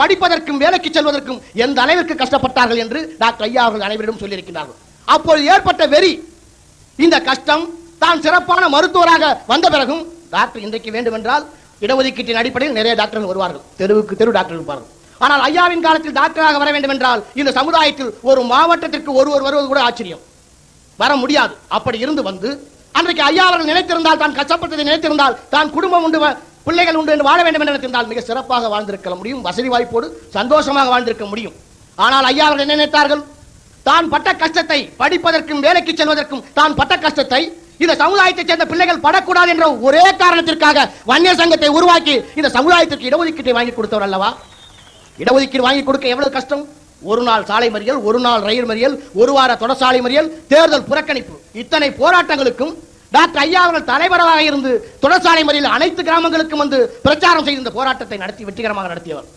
படிப்பதற்கும் வேலைக்கு செல்வதற்கும் எந்த அளவிற்கு கஷ்டப்பட்டார்கள் என்று டாக்டர் ஐயா அவர்கள் அனைவரிடம் சொல்லியிருக்கிறார்கள். அப்போது ஏற்பட்ட வெறி இந்த கஷ்டம் தான் சிறப்பான மருத்துவராக வந்த பிறகும் டாக்டர் இன்றைக்கு வேண்டுமென்றால் இடஒதுக்கீட்டின் அடிப்படையில் நிறைய டாக்டர்கள் வருவார்கள். தெருவுக்கு தெரு டாக்டர் இருப்பார்கள். ஆனால் ஐயாவின் காலத்தில் டாக்டராக வர வேண்டும் என்றால் இந்த சமுதாயத்தில் ஒரு மாவட்டத்திற்கு ஒருவர் வருவது கூட ஆச்சரியம். வர முடியாது. அப்படி இருந்து வந்து அன்றைக்கு ஐயா அவர்கள் நினைத்திருந்தால் தான் கஷ்டப்பட்டதை நினைத்திருந்தால் தான் குடும்பம் உண்டு பிள்ளைகள் உண்டு என்று வாழ வேண்டும் என்று நினைத்திருந்தால் மிக சிறப்பாக வாழ்ந்திருக்க முடியும் வசதி வாய்ப்போடு சந்தோஷமாக வாழ்ந்திருக்க முடியும். ஆனால் ஐயா அவர்கள் என்ன நினைத்தார்கள்? தான் பட்ட கஷ்டத்தை படிப்பதற்கும் வேலைக்கு செல்வதற்கும் தான் பட்ட கஷ்டத்தை இந்த சமுதாயத்தைச் சேர்ந்த பிள்ளைகள் படக்கூடாது என்ற ஒரே காரணத்திற்காக வன்னியர் சங்கத்தை உருவாக்கி இந்த சமுதாயத்திற்கு இடஒதுக்கீட்டை வாங்கி கொடுத்தவர் அல்லவா? இடஒதுக்கீடு வாங்கி கொடுக்க எவ்வளவு கஷ்டம்? ஒரு நாள் சாலை மறியல் ஒரு நாள் ரயில் மறியல் ஒரு வார தொடர்சாலை மறியல் தேர்தல் புறக்கணிப்பு. இத்தனை போராட்டங்களுக்கும் டாக்டர் ஐயா அவர்கள் தலைவராக இருந்து தொடர்சாலை முறையில் அனைத்து கிராமங்களுக்கும் வந்து பிரச்சாரம் செய்து இந்த போராட்டத்தை நடத்தி வெற்றிகரமாக நடத்தியவர்.